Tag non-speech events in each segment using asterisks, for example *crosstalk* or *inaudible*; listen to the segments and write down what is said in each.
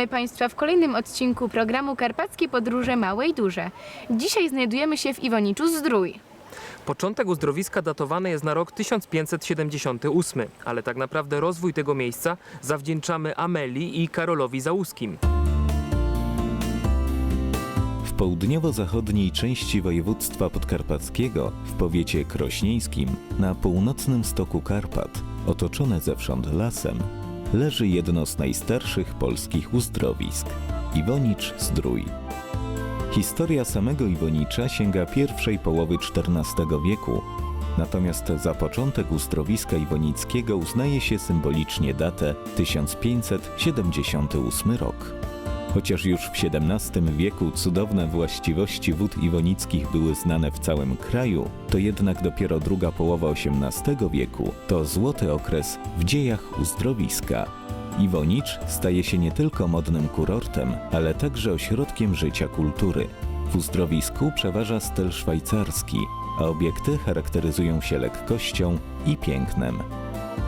Witamy Państwa w kolejnym odcinku programu Karpackie Podróże Małe i Duże. Dzisiaj znajdujemy się w Iwoniczu Zdrój. Początek uzdrowiska datowany jest na rok 1578, ale tak naprawdę rozwój tego miejsca zawdzięczamy Amelii i Karolowi Załuskim. W południowo-zachodniej części województwa podkarpackiego, w powiecie krośnieńskim, na północnym stoku Karpat, otoczone zewsząd lasem, leży jedno z najstarszych polskich uzdrowisk Iwonicz Zdrój. Historia samego Iwonicza sięga pierwszej połowy XIV wieku, natomiast za początek uzdrowiska iwonickiego uznaje się symbolicznie datę 1578 rok. Chociaż już w XVII wieku cudowne właściwości wód iwonickich były znane w całym kraju, to jednak dopiero druga połowa XVIII wieku to złoty okres w dziejach uzdrowiska. Iwonicz staje się nie tylko modnym kurortem, ale także ośrodkiem życia kultury. W uzdrowisku przeważa styl szwajcarski, a obiekty charakteryzują się lekkością i pięknem.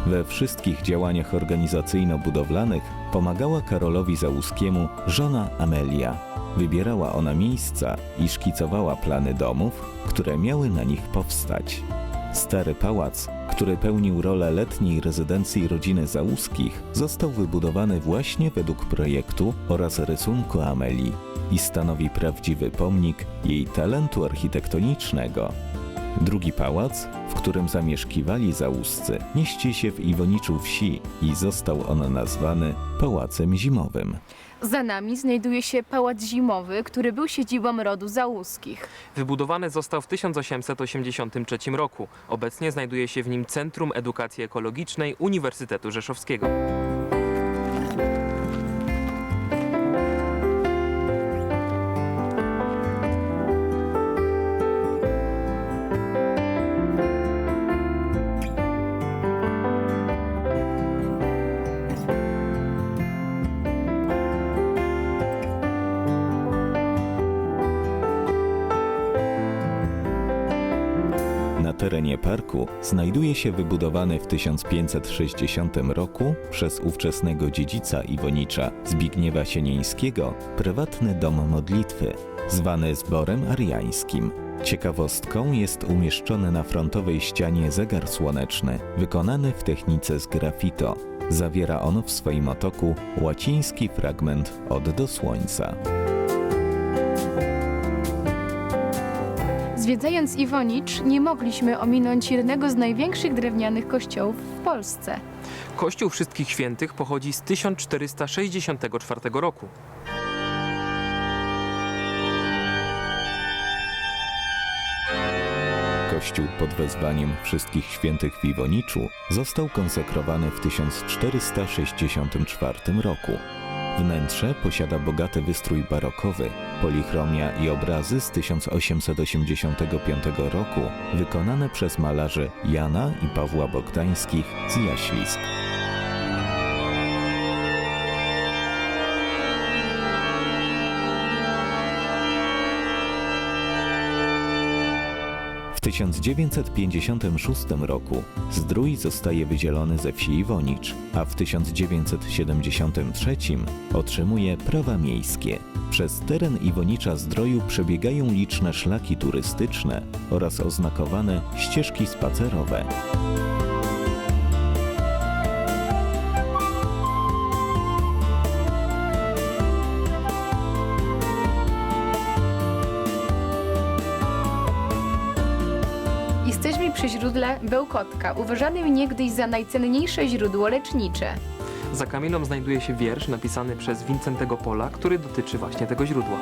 We wszystkich działaniach organizacyjno-budowlanych pomagała Karolowi Załuskiemu żona Amelia. Wybierała ona miejsca i szkicowała plany domów, które miały na nich powstać. Stary pałac, który pełnił rolę letniej rezydencji rodziny Załuskich, został wybudowany właśnie według projektu oraz rysunku Amelii i stanowi prawdziwy pomnik jej talentu architektonicznego. Drugi pałac, w którym zamieszkiwali załuscy, mieści się w Iwoniczu wsi i został on nazwany Pałacem Zimowym. Za nami znajduje się Pałac Zimowy, który był siedzibą rodu Załuskich. Wybudowany został w 1883 roku. Obecnie znajduje się w nim Centrum Edukacji Ekologicznej Uniwersytetu Rzeszowskiego. Na terenie parku znajduje się wybudowany w 1560 roku przez ówczesnego dziedzica Iwonicza Zbigniewa Sienieńskiego prywatny dom modlitwy, zwany zborem ariańskim. Ciekawostką jest umieszczony na frontowej ścianie zegar słoneczny, wykonany w technice z grafito. Zawiera on w swoim otoku łaciński fragment od do słońca. Zwiedzając Iwonicz, nie mogliśmy ominąć jednego z największych drewnianych kościołów w Polsce. Kościół Wszystkich Świętych pochodzi z 1464 roku. Kościół pod wezwaniem Wszystkich Świętych w Iwoniczu został konsekrowany w 1464 roku. Wnętrze posiada bogaty wystrój barokowy, polichromia i obrazy z 1885 roku, wykonane przez malarzy Jana i Pawła Bogdańskich z Jaślisk. 1956 roku Zdrój zostaje wydzielony ze wsi Iwonicz, a w 1973 otrzymuje prawa miejskie. Przez teren Iwonicza Zdroju przebiegają liczne szlaki turystyczne oraz oznakowane ścieżki spacerowe. Źródle Bełkotka, uważanym niegdyś za najcenniejsze źródło lecznicze. Za kamieniem znajduje się wiersz napisany przez Wincentego Pola, który dotyczy właśnie tego źródła.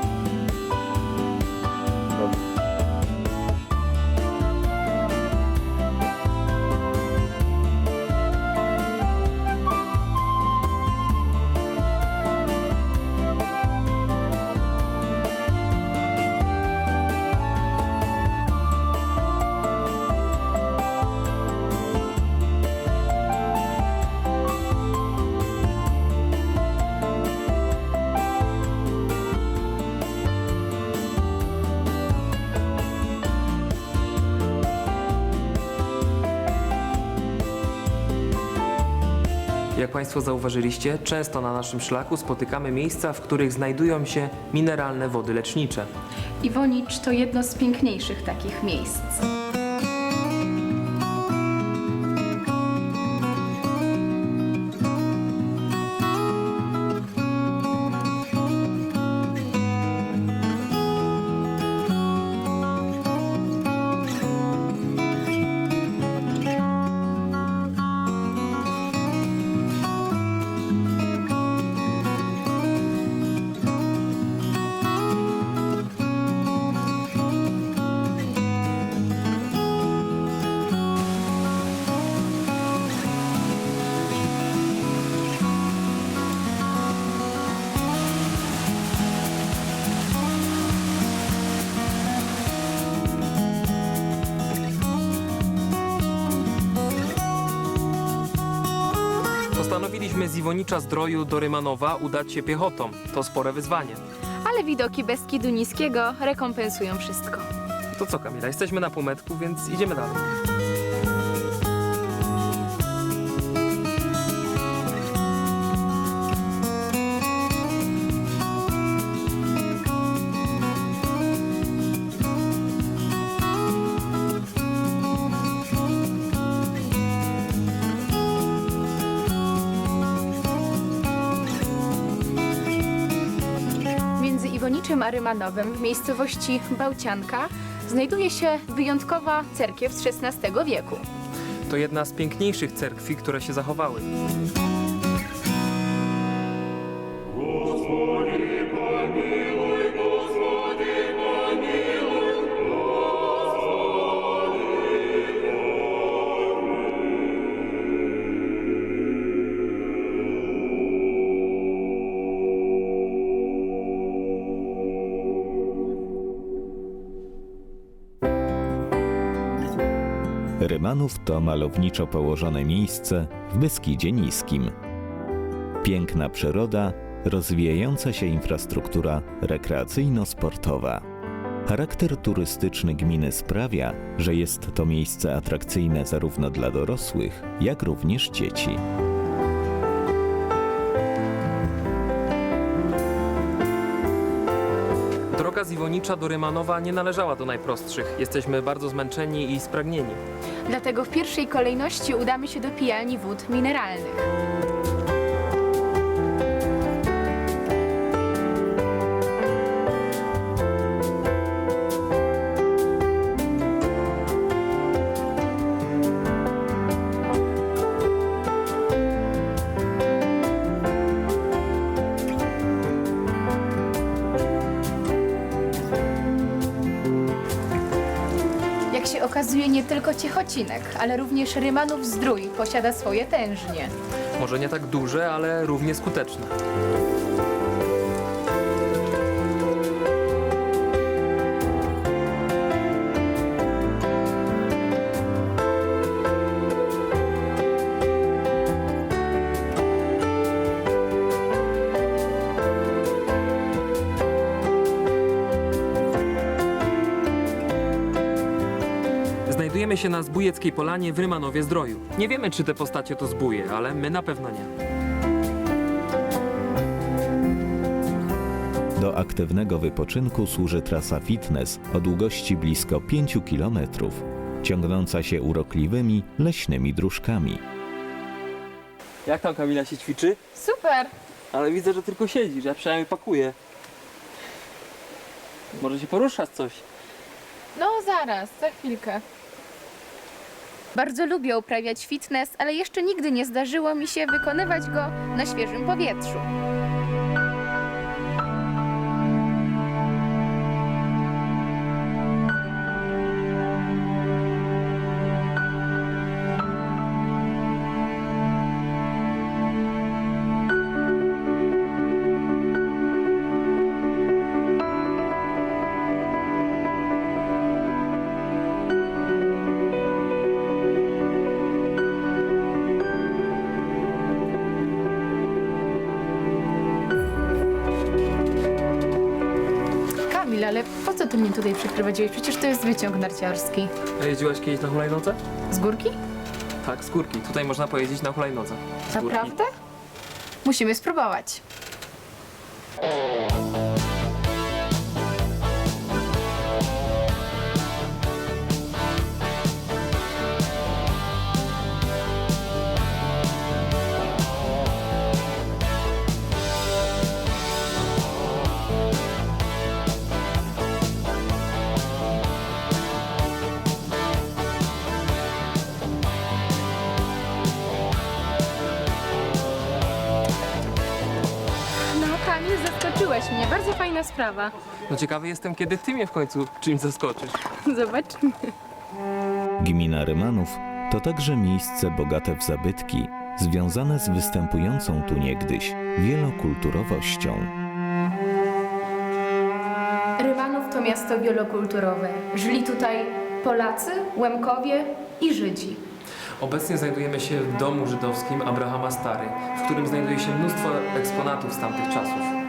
Jak Państwo zauważyliście, często na naszym szlaku spotykamy miejsca, w których znajdują się mineralne wody lecznicze. Iwonicz to jedno z piękniejszych takich miejsc. Postanowiliśmy z Iwonicza Zdroju do Rymanowa udać się piechotą. To spore wyzwanie. Ale widoki Beskidu Niskiego rekompensują wszystko. To co Kamila, jesteśmy na półmetku, więc idziemy dalej. Iwoniczem a Rymanowem w miejscowości Bałcianka znajduje się wyjątkowa cerkiew z XVI wieku. To jedna z piękniejszych cerkwi, które się zachowały. Rymanów to malowniczo położone miejsce w Beskidzie Niskim. Piękna przyroda, rozwijająca się infrastruktura rekreacyjno-sportowa. Charakter turystyczny gminy sprawia, że jest to miejsce atrakcyjne zarówno dla dorosłych, jak również dzieci. Droga z Iwonicza do Rymanowa nie należała do najprostszych. Jesteśmy bardzo zmęczeni i spragnieni. Dlatego w pierwszej kolejności udamy się do pijalni wód mineralnych. Jak się okazuje, nie tylko Ciechocinek, ale również Rymanów Zdrój posiada swoje tężnie. Może nie tak duże, ale równie skuteczne. Znajdujemy się na Zbójeckiej Polanie w Rymanowie Zdroju. Nie wiemy, czy te postacie to zbóje, ale my na pewno nie. Do aktywnego wypoczynku służy trasa fitness o długości blisko 5 km, ciągnąca się urokliwymi leśnymi dróżkami. Jak tam Kamila się ćwiczy? Super! Ale widzę, że tylko siedzisz, ja przynajmniej pakuję. Może się poruszasz coś? No zaraz, za chwilkę. Bardzo lubię uprawiać fitness, ale jeszcze nigdy nie zdarzyło mi się wykonywać go na świeżym powietrzu. Co ty mnie tutaj przyprowadziłeś? Przecież to jest wyciąg narciarski. A jeździłaś kiedyś na hulajnodze? Z górki? Tak, z górki. Tutaj można pojeździć na hulajnodze. Z górki. Naprawdę? Musimy spróbować. Zaskoczyłeś mnie. Bardzo fajna sprawa. No ciekawy jestem, kiedy ty mnie w końcu czymś zaskoczysz. *laughs* Zobaczymy. Gmina Rymanów to także miejsce bogate w zabytki, związane z występującą tu niegdyś wielokulturowością. Rymanów to miasto wielokulturowe. Żyli tutaj Polacy, Łemkowie i Żydzi. Obecnie znajdujemy się w domu żydowskim Abrahama Stary, w którym znajduje się mnóstwo eksponatów z tamtych czasów.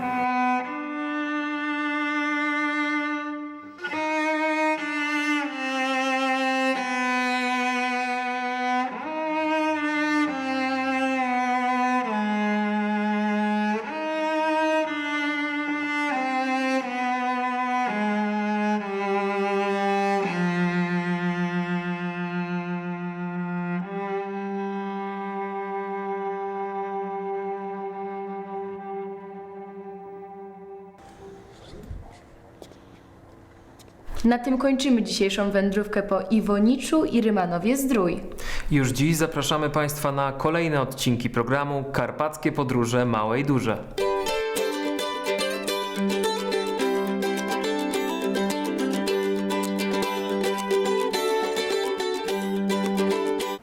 Na tym kończymy dzisiejszą wędrówkę po Iwoniczu i Rymanowie Zdrój. Już dziś zapraszamy Państwa na kolejne odcinki programu Karpackie Podróże Małe i Duże.